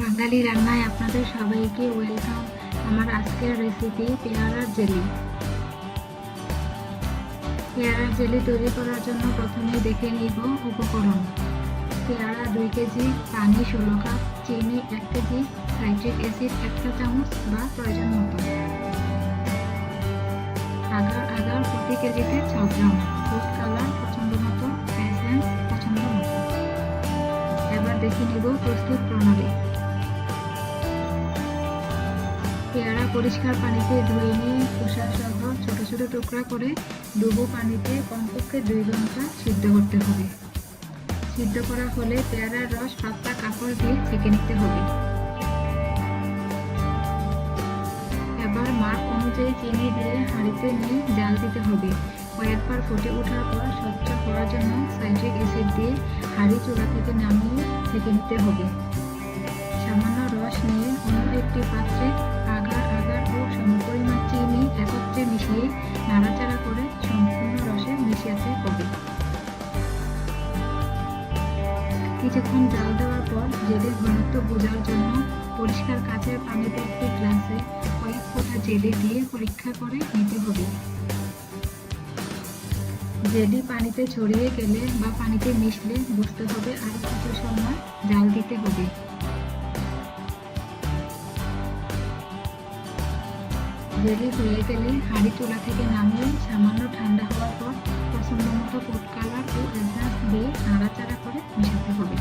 বাঙালি রান্নায় আপনাদের সবাইকে ওয়েলকাম আমার আজকের রেসিপি পেয়ারার জেলি। পেয়ারার জেলি তৈরি করার জন্য প্রথমে দেখে নিব উপকরণ। পেয়ারা দুই কেজি, পানি ষোলো কাপ, চিনি এক কেজি সাইট্রিক অ্যাসিড একটা চামচ বা প্রয়োজন মতো। আগার আগার প্রতি কেজিতে ছ গ্রাম ফুড কালার পছন্দ মতো পছন্দ মতো। এবার দেখে নিব প্রস্তুত প্রণালী। পরিষ্কার পানিতে ধুয়ে নিয়ে খোসা সহ ছোট ছোট টুকরা করে ডুবো পানিতে কমপক্ষে দুই ঘণ্টা সিদ্ধ করতে হবে। সিদ্ধ করা হলে পেয়ারার রস পাতলা কাপড় দিয়ে ছেঁকে নিতে হবে। এবার মাপ অনুযায়ী চিনি দিয়ে হাঁড়িতে নিয়ে জাল দিতে হবে। কয়েকবার ফুটে ওঠার পর স্বচ্ছ করার জন্য সাইট্রিক অ্যাসিড দিয়ে হাঁড়ি চূড়া থেকে নামিয়ে ছেঁকে নিতে হবে। সামান্য রস নিয়ে অন্য একটি পাত্রে মিশিয়ে নাড়াচাড়া করে সম্পূর্ণ রসে মিশিয়ে হবে কিছুক্ষণ জাল দেওয়ার পর জেলের ঘনত্ব বোঝার জন্য পরিষ্কার কাচের পানি ভর্তি গ্লাসে কয়েক ফোঁটা জেলি দিয়ে পরীক্ষা করে নিতে হবে। জেলি পানিতে ছড়িয়ে গেলে বা পানিতে মিশলে বুঝতে হবে আর কিছু সময় জাল দিতে হবে। ভেজে তুলে তেলে হাঁড়ি চুলা থেকে নামিয়ে সামান্য ঠান্ডা হওয়ার পর পছন্দ মতো ফুড কালার ও এসেন্স দিয়ে নাড়াচাড়া করে মেশাতে হবে।